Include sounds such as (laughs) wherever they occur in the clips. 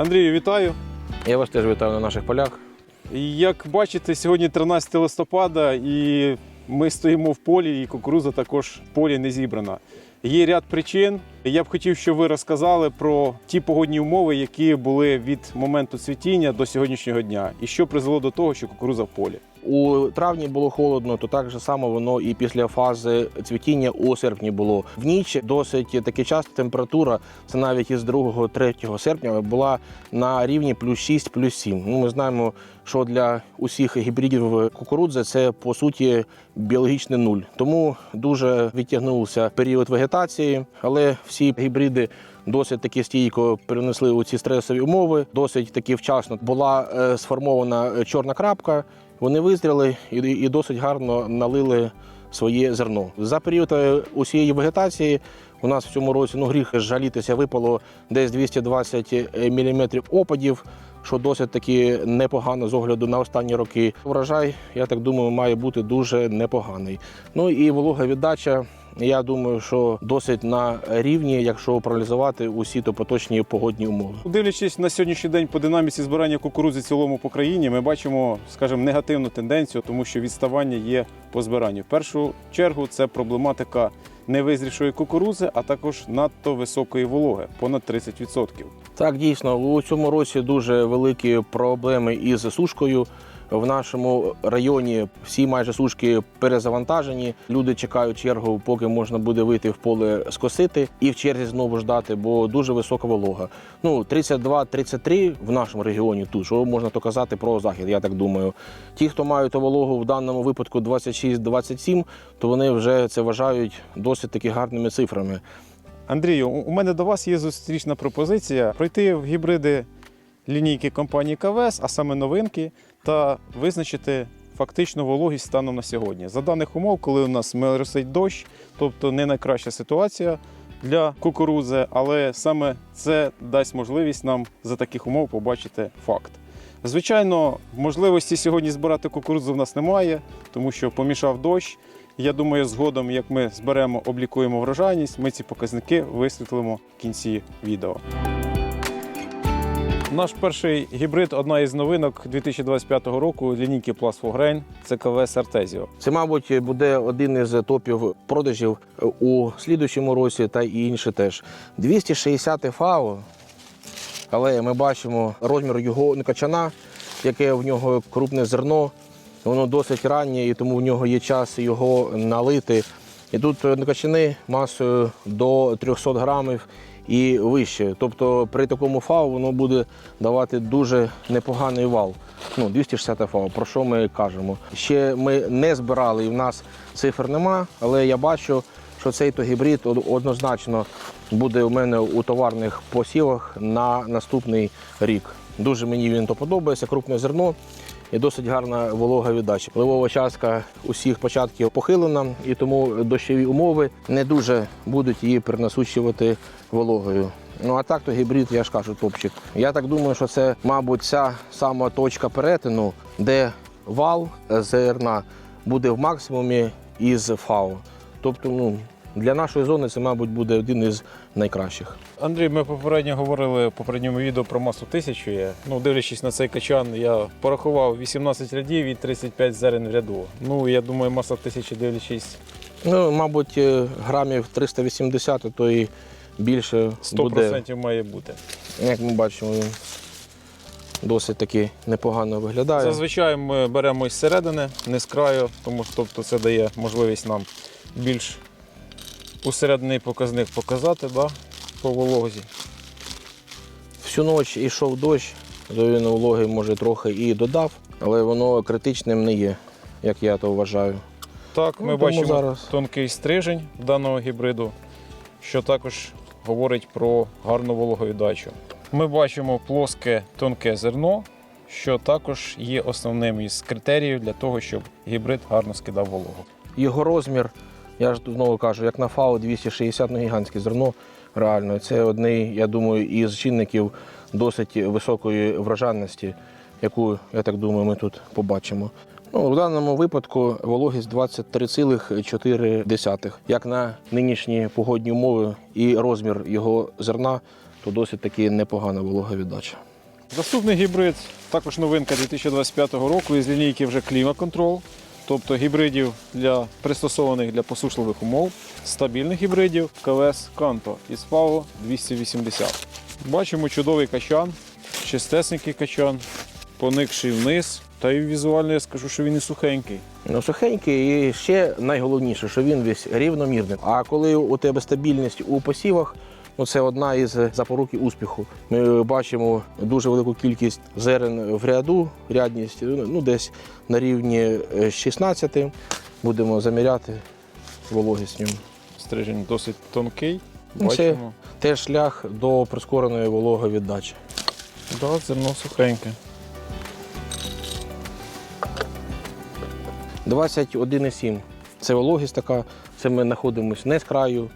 Андрію, вітаю. Я вас теж вітаю на наших полях. Як бачите, сьогодні 13 листопада, і ми стоїмо в полі, і кукуруза також в полі не зібрана. Є ряд причин. Я б хотів, щоб ви розказали про ті погодні умови, які були від моменту цвітіння до сьогоднішнього дня, і що призвело до того, що кукуруза в полі. У травні було холодно, то так же само воно і після фази цвітіння у серпні було. В ніч досить таки часто температура, це навіть із 2-3 серпня, була на рівні плюс 6, плюс 7. Ну, ми знаємо, що для усіх гібридів кукурудзи це по суті біологічний нуль. Тому дуже відтягнувся період вегетації, але всі гібриди досить таки стійко перенесли у ці стресові умови. Досить таки вчасно була е, сформована чорна крапка. Вони визріли і, і досить гарно налили своє зерно. За період е, усієї вегетації у нас в цьому році ну гріх жалітися випало десь 220 мм опадів, що досить таки непогано з огляду на останні роки. Врожай, я так думаю, має бути дуже непоганий. Ну і волога віддача. Я думаю, що досить на рівні, якщо проаналізувати усі то поточні погодні умови. Дивлячись на сьогоднішній день по динаміці збирання кукурудзи в цілому по країні, ми бачимо, скажімо, негативну тенденцію, тому що відставання є по збиранню. В першу чергу це проблематика невизрівшої кукурудзи, а також надто високої вологи, понад 30%. Так, дійсно, у цьому році дуже великі проблеми із сушкою. В нашому районі всі майже сушки перезавантажені. Люди чекають чергу, поки можна буде вийти в поле скосити і в черзі знову ждати, бо дуже висока волога. Ну 32-33 в нашому регіоні тут, що можна то казати про захід, я так думаю. Ті, хто мають вологу в даному випадку 26-27, то вони вже це вважають досить таки гарними цифрами. Андрію, у мене до вас є зустрічна пропозиція пройти в гібриди лінійки компанії КВС, а саме новинки, та визначити фактичну вологість станом на сьогодні. За даних умов, коли у нас моросить дощ, тобто не найкраща ситуація для кукурудзи, але саме це дасть можливість нам за таких умов побачити факт. Звичайно, можливості сьогодні збирати кукурудзу в нас немає, тому що помішав дощ. Я думаю, згодом, як ми зберемо, облікуємо врожайність, ми ці показники висвітлимо в кінці відео. Наш перший гібрид одна із новинок 2025 року лінійки Grain – це КВС Артезіо. Це, мабуть, буде один із топів продажів у слідучому році та і інші теж. 260 ФАО, але ми бачимо розмір його качана, яке в нього крупне зерно. Воно досить раннє, і тому в нього є час його налити. І тут качани масою до 300 грамів і вище. Тобто при такому ФАО воно буде давати дуже непоганий вал. Ну, 260 ФАО, про що ми кажемо. Ще ми не збирали і в нас цифр нема, але я бачу, що цей то гібрид однозначно буде у мене у товарних посівах на наступний рік. Дуже мені він то подобається, крупне зерно і досить гарна волога віддача. Ливова частка усіх початків похилена, і тому дощові умови не дуже будуть її перенасучувати вологою. Ну а так то гібрид, я ж кажу, топчик. Я так думаю, що це, мабуть, ця сама точка перетину, де вал зерна буде в максимумі із ФАО. Тобто, ну, для нашої зони це, мабуть, буде один із найкращих. Андрій, ми попередньо говорили в попередньому відео про масу тисячу. є. Ну, дивлячись на цей качан, я порахував 18 рядів і 35 зерен в ряду. Ну, я думаю, маса тисячі дивлячись Ну, мабуть, е, грамів 380, то і більше 100% буде. має бути. Як ми бачимо, він досить таки непогано виглядає. Зазвичай ми беремо із середини, не з краю, тому що тобто, це дає можливість нам більш усереднений показник показати да, по вологозі. Всю ніч йшов дощ, він вологи може трохи і додав, але воно критичним не є, як я то вважаю. Так, ми Ну, бачимо зараз. тонкий стрижень даного гібриду, що також говорить про гарну вологовіддачу. Ми бачимо плоске тонке зерно, що також є основним із критеріїв для того, щоб гібрид гарно скидав вологу. Його розмір, я ж знову кажу, як на ФАО 260 ну, гігантське зерно. Реально, це одний, я думаю, із чинників досить високої врожайності, яку, я так думаю, ми тут побачимо. Ну, в даному випадку вологість 23,4. Як на нинішні погодні умови і розмір його зерна, то досить таки непогана вологовіддача. Наступний гібрид, також новинка 2025 року із лінійки вже Кліма Control, тобто гібридів для пристосованих для посушливих умов, стабільних гібридів КВС Канто із ФАО 280. Бачимо чудовий качан, чистесенький качан, поникший вниз. Та й візуально я скажу, що він і сухенький. Ну, сухенький і ще найголовніше, що він весь рівномірний. А коли у тебе стабільність у посівах, це одна із запоруки успіху. Ми бачимо дуже велику кількість зерен в ряду, рядність ну, десь на рівні е, 16. Будемо заміряти вологість ньому. Стрижень досить тонкий. Ну, це- Теж шлях до прискореної вологовіддачі. Да, зерно сухеньке. 21,7. Це вологість така. Це ми знаходимося не з краю,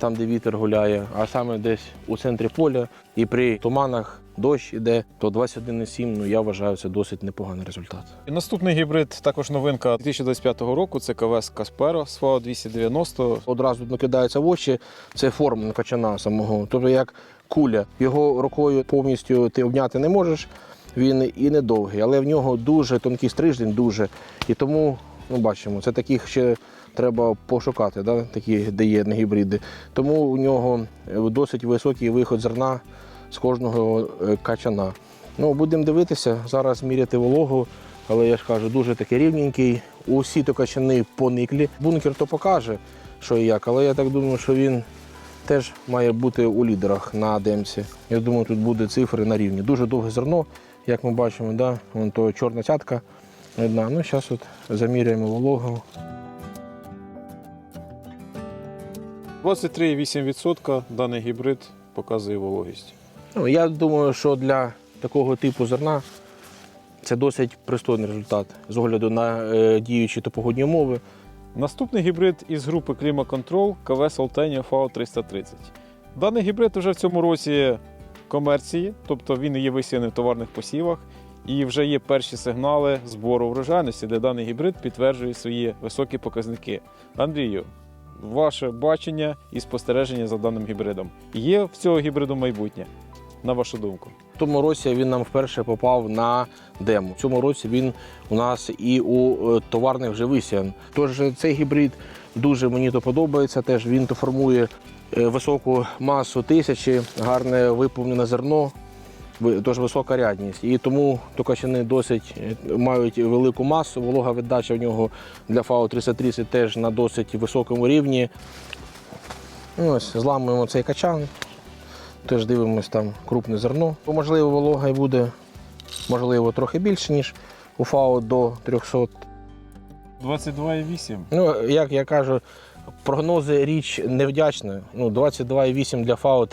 там, де вітер гуляє, а саме десь у центрі поля. І при туманах дощ іде, то 21,7, ну я вважаю, це досить непоганий результат. І Наступний гібрид, також новинка 2025 року. Це КВС Касперо з ФАО 290. Одразу накидається в очі, це форма качана самого. Тобто як куля. Його рукою повністю ти обняти не можеш. Він і не довгий, але в нього дуже тонкий стрижень, дуже. І тому, ну бачимо, це таких ще треба пошукати, да? такі, де гібриди. Тому у нього е, досить високий виход зерна з кожного е, качана. Ну, будемо дивитися, зараз міряти вологу, але я ж кажу, дуже такий рівненький. Усі то качани пониклі. Бункер то покаже, що і як, але я так думаю, що він теж має бути у лідерах на демці. Я думаю, тут буде цифри на рівні. Дуже довге зерно, як ми бачимо, да? Вон то чорна цятка. Ну, зараз от заміряємо вологу. 23,8% даний гібрид показує вологість. Ну, я думаю, що для такого типу зерна це досить пристойний результат з огляду на е, діючі та погодні умови. Наступний гібрид із групи Кліма Control КВС Altenio FAO 330. Даний гібрид вже в цьому році комерції, тобто він є висіяний в товарних посівах, і вже є перші сигнали збору врожайності, де даний гібрид підтверджує свої високі показники. Андрію, ваше бачення і спостереження за даним гібридом. Є в цього гібриду майбутнє, на вашу думку? В тому році він нам вперше попав на демо. В цьому році він у нас і у е, товарних вже висіян. Тож цей гібрид дуже мені то подобається. Теж він то формує е, високу масу тисячі, гарне виповнене зерно. Тож висока рядність. І тому токачани досить е, мають велику масу. Волога віддача в нього для ФАО 330 теж на досить високому рівні. Ну, Ось, зламуємо цей качан. Теж дивимось там крупне зерно. Можливо, волога і буде, можливо, трохи більше, ніж у ФАО до 300. 22,8. Ну, як я кажу, прогнози річ невдячна. Ну, 22,8 для ФАО,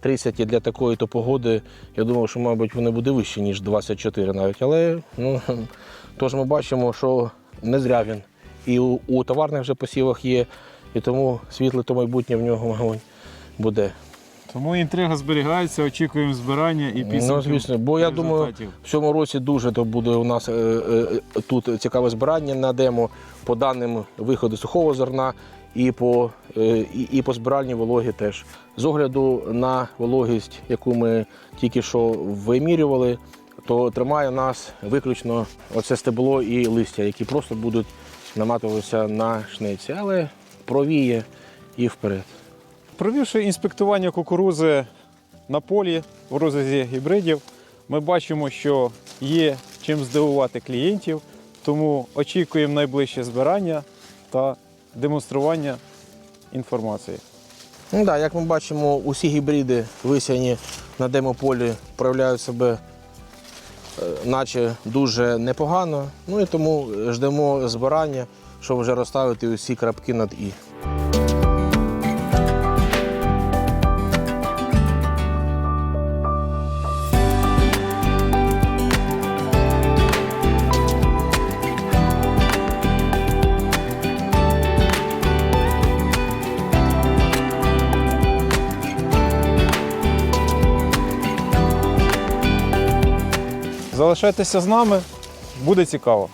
330 і для такої то погоди. Я думав, що, мабуть, вони буде вище, ніж 24 навіть. Але ну, (laughs) тож ми бачимо, що не зря він. І у, у товарних вже посівах є, і тому світле то майбутнє в нього мабуть, буде. Тому інтрига зберігається, очікуємо збирання і підсумків. Ну, звісно, бо я думаю, в цьому році дуже то буде у нас е, е, тут цікаве збирання на демо по даним виходу сухого зерна і по, е, і, і по збиральній вологі теж. З огляду на вологість, яку ми тільки що вимірювали, то тримає нас виключно оце стебло і листя, які просто будуть наматуватися на шниці, але провіє і вперед. Провівши інспектування кукурузи на полі в розрізі гібридів, ми бачимо, що є чим здивувати клієнтів, тому очікуємо найближче збирання та демонстрування інформації. Ну да, як ми бачимо, усі гібриди висяні на демополі проявляють себе е, наче дуже непогано. Ну і тому ждемо збирання, щоб вже розставити усі крапки над І. Залишайтеся з нами, буде цікаво.